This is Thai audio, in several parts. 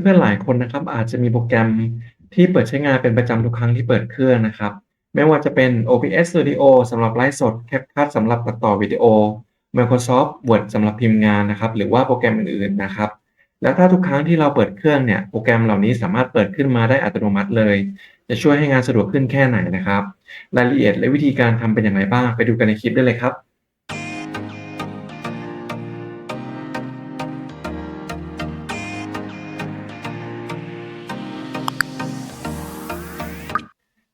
เพื่อนๆหลายคนนะครับ อาจจะมีโปรแกรมที่เปิดใช้งานเป็นประจำทุกครั้งที่เปิดเครื่องนะครับ ไม่ว่าจะเป็น OBS Studio สำหรับไลฟ์สด CapCut สำหรับตัดต่อวิดีโอ Microsoft Word สำหรับพิมพ์งานนะครับ หรือว่าโปรแกรมอื่นๆนะครับ แล้วถ้าทุกครั้งที่เราเปิดเครื่องเนี่ยโปรแกรมเหล่านี้สามารถเปิดขึ้นมาได้อัตโนมัติเลย จะช่วยให้งานสะดวกขึ้นแค่ไหนนะครับ รายละเอียดและวิธีการทำเป็นอย่างไรบ้างไปดูกันในคลิปได้เลยครับ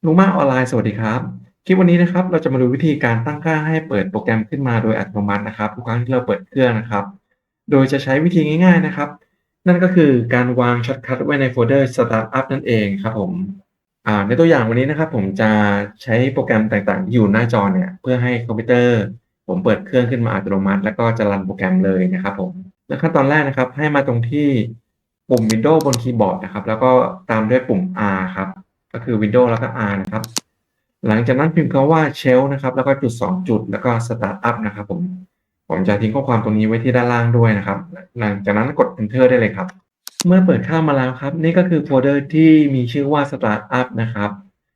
ลุงมาออนไลน์สวัสดีครับคลิปวันนี้นะครับเราจะมาดูวิธีการตั้งค่าให้เปิดโปรแกรมขึ้นมาโดยอัตโนมัตินะครับทุกครั้งที่เราเปิดเครื่องนะครับ โดยจะใช้วิธีง่ายๆนะครับ นั่นก็คือการวางช็อตคัทไว้ในโฟลเดอร์ Startup นั่นเองครับผมในตัวอย่างวันนี้นะครับ ผมจะใช้โปรแกรมต่างๆที่อยู่หน้าจอเนี่ยเพื่อให้คอมพิวเตอร์ ผมเปิดเครื่องขึ้นมาอัตโนมัติ แล้วก็จะรันโปรแกรมเลยนะครับผมและขั้นตอนแรกนะครับ ให้มาตรงที่ปุ่ม Windows บนคีย์บอร์ดนะครับแล้วก็ตามด้วยปุ่ม R ครับ ก็คือ Windows แล้วก็ R นะครับ หลังจากนั้นพิมพ์คำว่า shell นะครับ แล้วก็จุด 2 จุด แล้วก็ startup นะครับผม ผมจะทิ้งข้อความตรงนี้ไว้ที่ด้านล่างด้วยนะครับ หลังจากนั้นกด enter ได้เลยครับ เมื่อเปิดเข้ามาแล้วครับ นี่ก็คือโฟลเดอร์ที่มีชื่อว่า startup นะครับ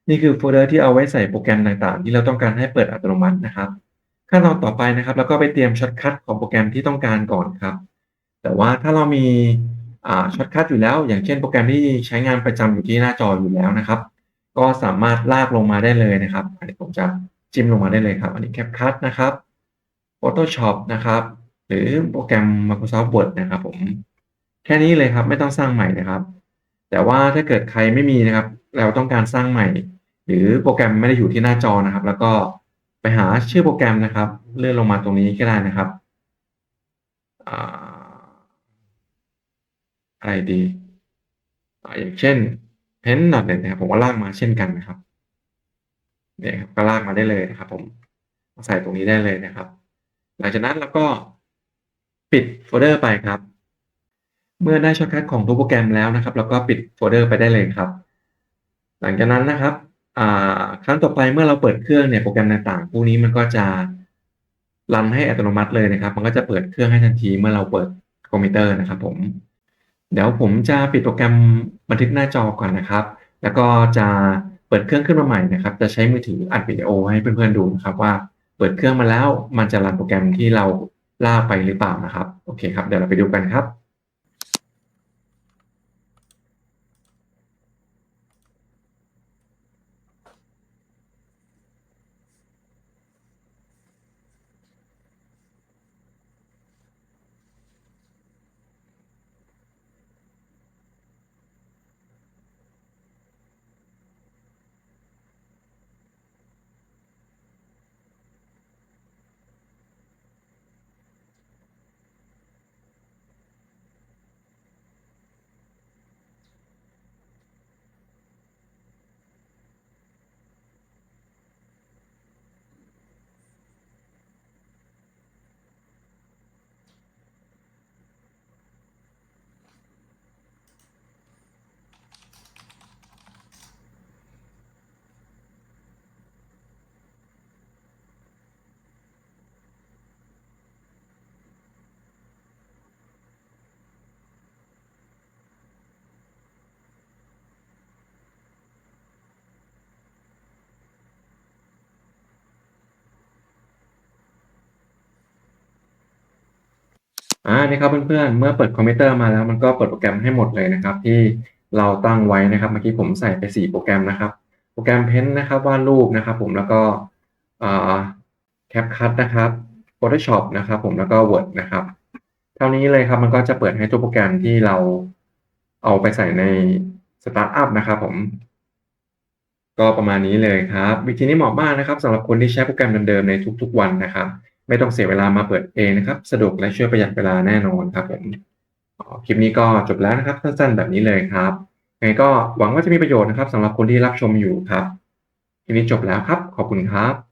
นี่คือโฟลเดอร์ที่เอาไว้ใส่โปรแกรมต่างๆ ที่เราต้องการให้เปิดอัตโนมัตินะครับ ขั้นตอนต่อไปนะครับ แล้วก็ไปเตรียมช็อตคัทของโปรแกรมที่ต้องการก่อนครับ แต่ว่าถ้าเรามีช็อตคัทอยู่แล้ว อย่างเช่นโปรแกรมที่ใช้งานประจำอยู่ที่หน้าจออยู่แล้วนะครับ ก็สามารถลากลงมาได้เลยนะครับ อันนี้ผมจะจิ้มลงมาได้เลยครับ อันนี้ CapCut นะครับ Photoshop นะครับ หรือโปรแกรม Microsoft Word นะครับผมแค่นี้เลยครับ ไม่ต้องสร้างใหม่นะครับ แต่ว่าถ้าเกิดใครไม่มีนะครับ เราต้องการสร้างใหม่ หรือโปรแกรมไม่ได้อยู่ที่หน้าจอนะครับ แล้วก็ไปหาชื่อโปรแกรมนะครับ เลื่อนลงมาตรงนี้ก็ได้นะครับอะไรดีอย่างเช่น เพนหนอตเนี่ยนะครับผมก็ลากมาเช่นกันนะครับเนี่ยครับก็ลากมาได้เลยนะครับ ผมใส่ตรงนี้ได้เลยนะครับ หลังจากนั้นเราก็ปิดโฟลเดอร์ไปครับ เมื่อได้ช็อตคัทของทุกโปรแกรมแล้วนะครับเราก็ปิดโฟลเดอร์ไปได้เลยครับ หลังจากนั้นนะครับครั้งต่อไปเมื่อเราเปิดเครื่องเนี่ยโปรแกรมต่างๆพวกนี้มันก็จะรันให้อัตโนมัติเลยนะครับ มันก็จะเปิดเครื่องให้ทันทีเมื่อเราเปิดคอมพิวเตอร์นะครับ ผม เดี๋ยวผมจะปิดโปรแกรม บันทึกหน้าจอก่อนนะครับ แล้วก็จะเปิดเครื่องขึ้นมาใหม่นะครับ จะใช้มือถืออัดวิดีโอให้เพื่อนๆดูนะครับว่าเปิดเครื่องมาแล้วมันจะรันโปรแกรมที่เราลากไปหรือเปล่านะครับ โอเคครับ เดี๋ยวเราไปดูกันครับ อ่านี่ครับเพื่อนๆ เมื่อเปิดคอมพิวเตอร์มาแล้วมันก็เปิดโปรแกรมให้หมดเลยนะครับ ที่เราตั้งไว้นะครับ เมื่อกี้ผมใส่ไป 4 โปรแกรมนะครับ โปรแกรมเพ้นนะครับวาดรูปนะครับ ผมแล้วก็อ่าแคปคัทนะครับ Photoshop นะครับ ผมแล้วก็ Word นะครับ เท่านี้เลยครับมันก็จะเปิดให้ตัวโปรแกรมที่เราเอาไปใส่ในสตาร์ทอัพนะครับผม ก็ประมาณนี้เลยครับ วิธีนี้เหมาะมากนะครับสำหรับคนที่ใช้โปรแกรมเดิมๆในทุกๆวันนะครับ ไม่ต้องเสียเวลามาเปิดเองนะครับ สะดวกและช่วยประหยัดเวลาแน่นอนครับผมคลิปนี้ก็จบแล้วนะครับสั้นๆ แบบนี้เลยครับยังไงก็หวังว่าจะมีประโยชน์นะครับสำหรับคนที่รับชมอยู่ครับคลิปนี้จบแล้วครับ ขอบคุณครับ